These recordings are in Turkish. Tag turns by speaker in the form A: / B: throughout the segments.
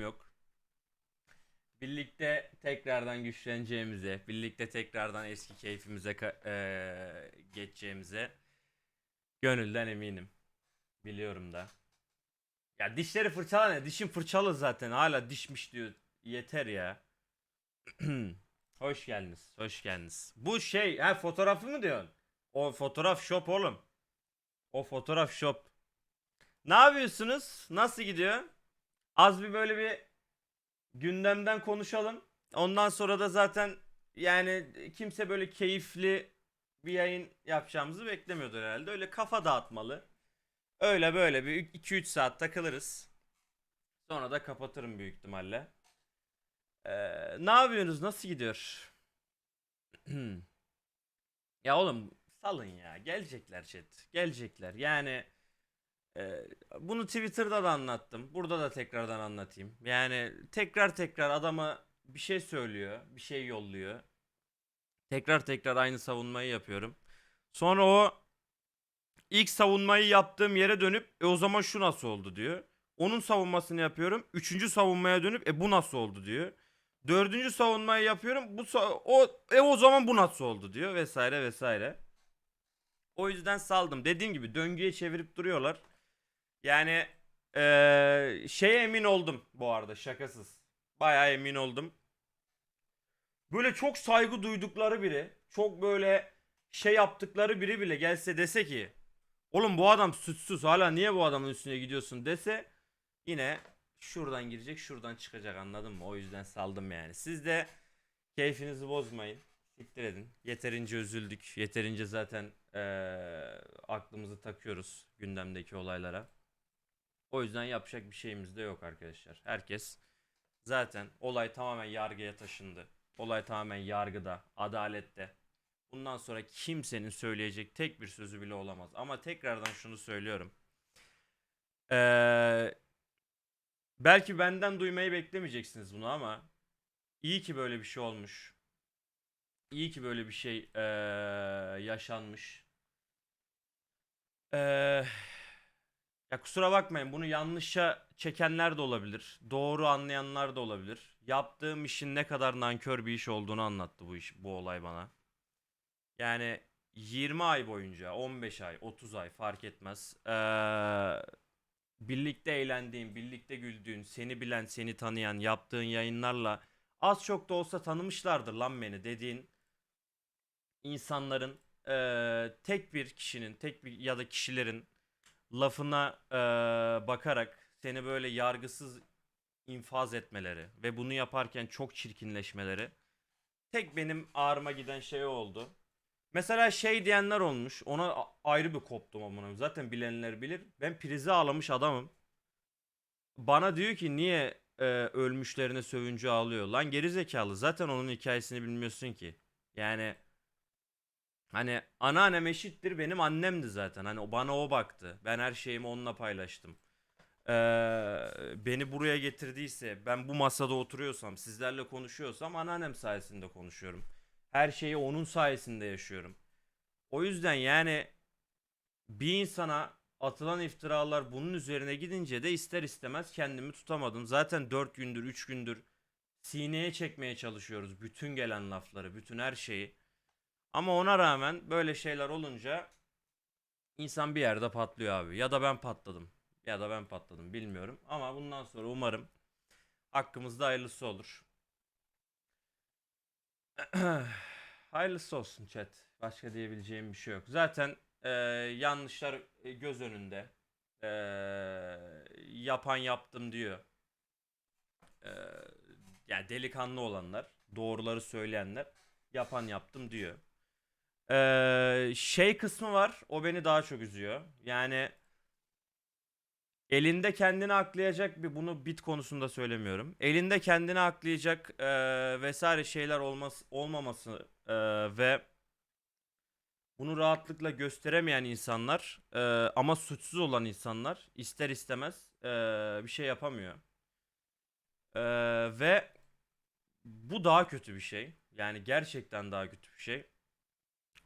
A: yok. Birlikte tekrardan güçleneceğimize, birlikte tekrardan eski keyfimize eee, geçeceğimize gönülden eminim. Biliyorum da. Ya dişleri fırçala ne? Dişim fırçalı zaten. Hala dişmiş diyor. Yeter ya. hoş geldiniz. Hoş geldiniz. Bu şey, ha fotoğrafı mı diyorsun? O fotoğraf shop oğlum. O fotoğraf shop. Ne yapıyorsunuz? Nasıl gidiyor? Az bir böyle bir gündemden konuşalım. Ondan sonra da zaten yani kimse böyle keyifli bir yayın yapacağımızı beklemiyordur herhalde. Öyle kafa dağıtmalı. Öyle böyle bir 2-3 saat takılırız. Sonra da kapatırım büyük ihtimalle. Ee, ne yapıyorsunuz? Nasıl gidiyor? ya oğlum salın ya. Gelecekler chat. Gelecekler. Yani e, bunu Twitter'da da anlattım. Burada da tekrardan anlatayım. Yani tekrar tekrar adama bir şey söylüyor. Bir şey yolluyor. Tekrar tekrar aynı savunmayı yapıyorum. Sonra o ilk savunmayı yaptığım yere dönüp e o zaman şu nasıl oldu diyor. Onun savunmasını yapıyorum. Üçüncü savunmaya dönüp e bu nasıl oldu diyor. Dördüncü savunmayı yapıyorum. Bu o e o zaman bu nasıl oldu diyor vesaire vesaire. O yüzden saldım. Dediğim gibi döngüye çevirip duruyorlar. Yani eee şeye emin oldum bu arada şakasız. Bayağı emin oldum. Böyle çok saygı duydukları biri, çok böyle şey yaptıkları biri bile gelse dese ki Oğlum bu adam suçsuz hala niye bu adamın üstüne gidiyorsun dese yine şuradan girecek şuradan çıkacak anladın mı? O yüzden saldım yani. Siz de keyfinizi bozmayın. Siktir edin. Yeterince üzüldük. Yeterince zaten eee, aklımızı takıyoruz gündemdeki olaylara. O yüzden yapacak bir şeyimiz de yok arkadaşlar. Herkes zaten olay tamamen yargıya taşındı. Olay tamamen yargıda, adalette. Bundan sonra kimsenin söyleyecek tek bir sözü bile olamaz. Ama tekrardan şunu söylüyorum. Ee, belki benden duymayı beklemeyeceksiniz bunu ama iyi ki böyle bir şey olmuş. İyi ki böyle bir şey ee, yaşanmış. Ee, ya kusura bakmayın bunu yanlışa çekenler de olabilir. Doğru anlayanlar da olabilir. Yaptığım işin ne kadar nankör bir iş olduğunu anlattı bu iş bu olay bana. Yani 20 ay boyunca 15 ay 30 ay fark etmez. Ee, birlikte eğlendiğin, birlikte güldüğün, seni bilen, seni tanıyan, yaptığın yayınlarla az çok da olsa tanımışlardır lan beni dediğin insanların ee, tek bir kişinin, tek bir ya da kişilerin lafına ee, bakarak seni böyle yargısız infaz etmeleri ve bunu yaparken çok çirkinleşmeleri tek benim ağrıma giden şey oldu. Mesela şey diyenler olmuş. Ona ayrı bir koptum amına. Zaten bilenler bilir. Ben prize ağlamış adamım. Bana diyor ki niye e, ölmüşlerine sövünce ağlıyor? Lan geri zekalı. Zaten onun hikayesini bilmiyorsun ki. Yani hani anneannem eşittir benim annemdi zaten. Hani o bana o baktı. Ben her şeyimi onunla paylaştım. Ee, beni buraya getirdiyse, ben bu masada oturuyorsam, sizlerle konuşuyorsam anneannem sayesinde konuşuyorum. Her şeyi onun sayesinde yaşıyorum. O yüzden yani bir insana atılan iftiralar bunun üzerine gidince de ister istemez kendimi tutamadım. Zaten 4 gündür, 3 gündür sineye çekmeye çalışıyoruz bütün gelen lafları, bütün her şeyi. Ama ona rağmen böyle şeyler olunca insan bir yerde patlıyor abi. Ya da ben patladım. Ya da ben patladım bilmiyorum. Ama bundan sonra umarım hakkımızda hayırlısı olur. Hayırlısı olsun chat. Başka diyebileceğim bir şey yok. Zaten e, yanlışlar e, göz önünde. E, yapan yaptım diyor. E, yani delikanlı olanlar, doğruları söyleyenler yapan yaptım diyor. E, şey kısmı var. O beni daha çok üzüyor. Yani elinde kendini aklayacak bir bunu bit konusunda söylemiyorum. Elinde kendini aklayacak e, vesaire şeyler olmaz olmaması e, ve bunu rahatlıkla gösteremeyen insanlar e, ama suçsuz olan insanlar ister istemez e, bir şey yapamıyor. E, ve bu daha kötü bir şey. Yani gerçekten daha kötü bir şey.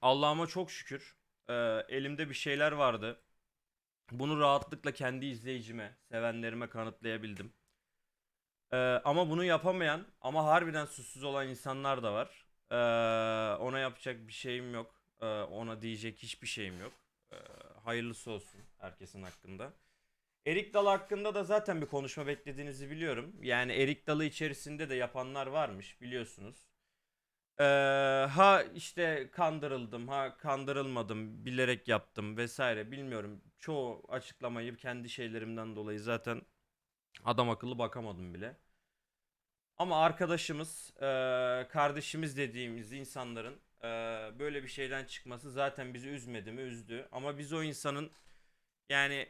A: Allah'ıma çok şükür e, elimde bir şeyler vardı. Bunu rahatlıkla kendi izleyicime, sevenlerime kanıtlayabildim. Ee, ama bunu yapamayan ama harbiden susuz olan insanlar da var. Ee, ona yapacak bir şeyim yok. Ee, ona diyecek hiçbir şeyim yok. Ee, hayırlısı olsun herkesin hakkında. Erik Dalı hakkında da zaten bir konuşma beklediğinizi biliyorum. Yani Erik Dalı içerisinde de yapanlar varmış biliyorsunuz. Ee, ha işte kandırıldım, ha kandırılmadım, bilerek yaptım vesaire bilmiyorum. Çoğu açıklamayı kendi şeylerimden dolayı zaten adam akıllı bakamadım bile. Ama arkadaşımız, eee, kardeşimiz dediğimiz insanların eee, böyle bir şeyden çıkması zaten bizi üzmedi mi? Üzdü. Ama biz o insanın yani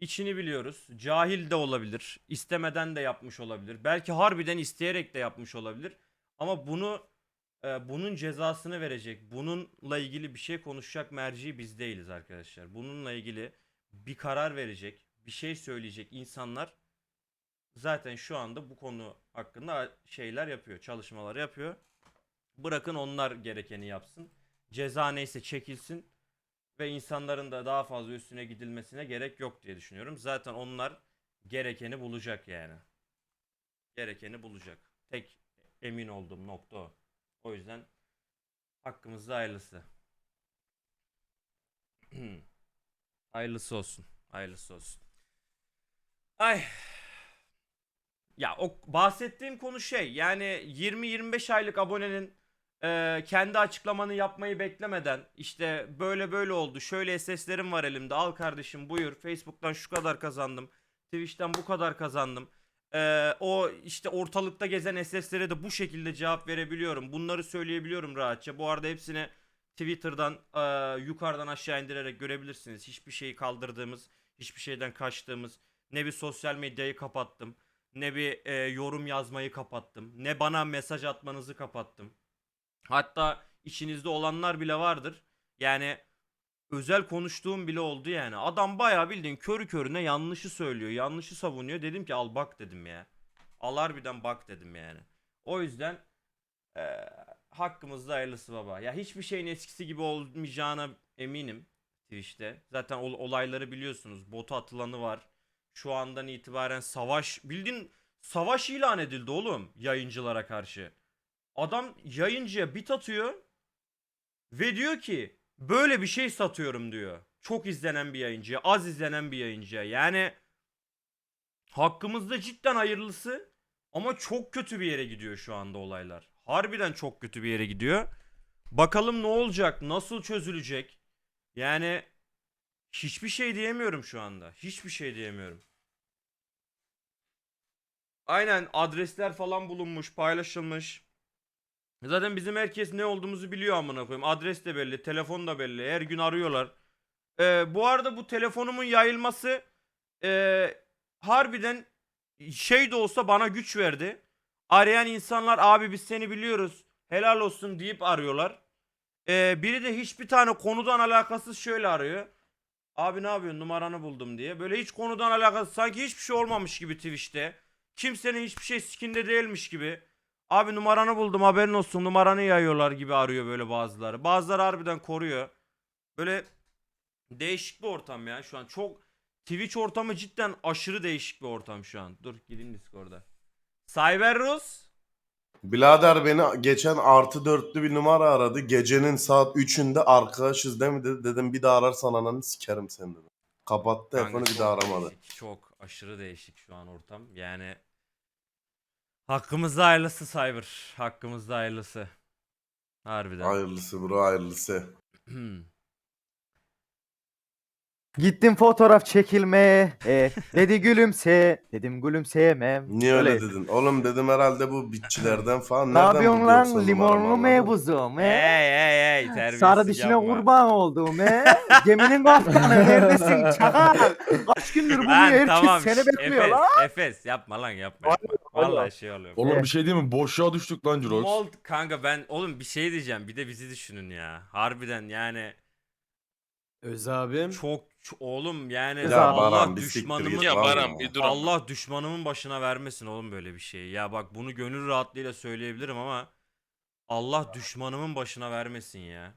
A: içini biliyoruz. Cahil de olabilir. istemeden de yapmış olabilir. Belki harbiden isteyerek de yapmış olabilir. Ama bunu e, bunun cezasını verecek, bununla ilgili bir şey konuşacak merci biz değiliz arkadaşlar. Bununla ilgili bir karar verecek, bir şey söyleyecek insanlar zaten şu anda bu konu hakkında şeyler yapıyor, çalışmalar yapıyor. Bırakın onlar gerekeni yapsın. Ceza neyse çekilsin ve insanların da daha fazla üstüne gidilmesine gerek yok diye düşünüyorum. Zaten onlar gerekeni bulacak yani. Gerekeni bulacak. Tek emin olduğum nokta o. O yüzden hakkımızda hayırlısı. hayırlısı olsun. Hayırlısı olsun. Ay. Ya o bahsettiğim konu şey yani 20-25 aylık abonenin e, kendi açıklamanı yapmayı beklemeden işte böyle böyle oldu şöyle SS'lerim var elimde al kardeşim buyur Facebook'tan şu kadar kazandım Twitch'ten bu kadar kazandım E, o işte ortalıkta gezen SS'lere de bu şekilde cevap verebiliyorum. Bunları söyleyebiliyorum rahatça. Bu arada hepsini Twitter'dan e, yukarıdan aşağı indirerek görebilirsiniz. Hiçbir şeyi kaldırdığımız hiçbir şeyden kaçtığımız ne bir sosyal medyayı kapattım ne bir e, yorum yazmayı kapattım ne bana mesaj atmanızı kapattım. Hatta içinizde olanlar bile vardır. Yani özel konuştuğum bile oldu yani. Adam bayağı bildiğin körü körüne yanlışı söylüyor. Yanlışı savunuyor. Dedim ki al bak dedim ya. Al harbiden bak dedim yani. O yüzden eee hakkımızda hayırlısı baba. Ya hiçbir şeyin eskisi gibi olmayacağına eminim Twitch'te. Zaten ol- olayları biliyorsunuz. Bota atılanı var. Şu andan itibaren savaş bildiğin savaş ilan edildi oğlum yayıncılara karşı. Adam yayıncıya bit atıyor ve diyor ki böyle bir şey satıyorum diyor. Çok izlenen bir yayıncıya, az izlenen bir yayıncıya. Yani hakkımızda cidden hayırlısı ama çok kötü bir yere gidiyor şu anda olaylar. Harbiden çok kötü bir yere gidiyor. Bakalım ne olacak, nasıl çözülecek? Yani hiçbir şey diyemiyorum şu anda. Hiçbir şey diyemiyorum. Aynen adresler falan bulunmuş, paylaşılmış. Zaten bizim herkes ne olduğumuzu biliyor amına koyayım. Adres de belli, telefon da belli. Her gün arıyorlar. Ee, bu arada bu telefonumun yayılması ee, harbiden şey de olsa bana güç verdi. Arayan insanlar abi biz seni biliyoruz. Helal olsun deyip arıyorlar. Ee, biri de hiçbir tane konudan alakasız şöyle arıyor. Abi ne yapıyorsun numaranı buldum diye. Böyle hiç konudan alakasız sanki hiçbir şey olmamış gibi Twitch'te. Kimsenin hiçbir şey sikinde değilmiş gibi. Abi numaranı buldum haberin olsun numaranı yayıyorlar gibi arıyor böyle bazıları. Bazıları harbiden koruyor. Böyle değişik bir ortam ya şu an. Çok Twitch ortamı cidden aşırı değişik bir ortam şu an. Dur gideyim Discord'a. Cyber Rus.
B: Birader beni geçen artı dörtlü bir numara aradı. Gecenin saat 3'ünde arkadaşız değil mi dedi. Dedim bir daha ararsan ananı sikerim seni dedim. Kapattı telefonu bir daha aramadı.
A: değişik, çok aşırı değişik şu an ortam. Yani hakkımızda hayırlısı Cyber. Hakkımızda hayırlısı. Harbiden.
B: Hayırlısı bro hayırlısı.
C: Gittim fotoğraf çekilmeye. E, dedi gülümse. Dedim gülümseyemem.
B: Niye öyle dedin? Oğlum dedim herhalde bu bitçilerden falan.
C: Ne yapıyorsun lan limonlu he?
A: hey hey hey terbiyesiz
C: Sarı dişine
A: yapma.
C: kurban oldum he. Geminin kaptanı neredesin çakal? Kaç gündür
A: Lan
C: herkes
A: tamam,
C: seni bekliyor
A: Efes,
C: lan.
A: Efes yapma lan yapma yapma. Vallahi şey oluyor.
D: Oğlum
C: Evet.
D: bir şey değil mi? Boşluğa düştük lan Jurox.
A: Mold kanka ben oğlum bir şey diyeceğim. Bir de bizi düşünün ya. Harbiden yani
E: Öz abim.
A: çok oğlum yani
C: Ya
A: Allah
B: Baran, bir siktir
A: düşmanımın
B: git
F: Ya
B: lan
F: Baran
B: ya.
F: bir dur.
A: Allah düşmanımın başına vermesin oğlum böyle bir şey. Ya bak bunu gönül rahatlığıyla söyleyebilirim ama Allah düşmanımın başına vermesin ya.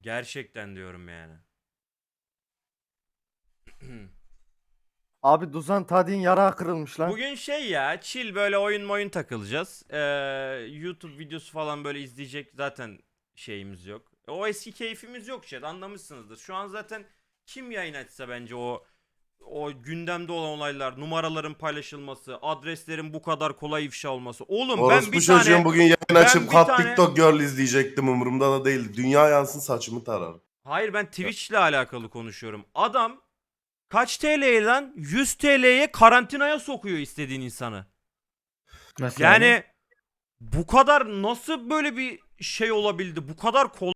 A: Gerçekten diyorum yani.
C: Abi Duzan Tadi'nin yara kırılmış lan.
A: Bugün şey ya chill böyle oyun oyun takılacağız. Ee, YouTube videosu falan böyle izleyecek zaten şeyimiz yok. O eski keyfimiz yok chat anlamışsınızdır. Şu an zaten kim yayın açsa bence o o gündemde olan olaylar, numaraların paylaşılması, adreslerin bu kadar kolay ifşa olması. Oğlum ben
B: Orospu
A: bir
B: çocuğun
A: tane
B: bugün yayın
A: ben
B: açıp kat
A: tane-
B: TikTok girl izleyecektim umurumda da değil. Dünya yansın saçımı tarar.
A: Hayır ben Twitch ile alakalı konuşuyorum. Adam kaç TL'ye lan? 100 TL'ye karantinaya sokuyor istediğin insanı.
F: Nasıl
A: Yani bu kadar nasıl böyle bir şey olabildi? Bu kadar kolay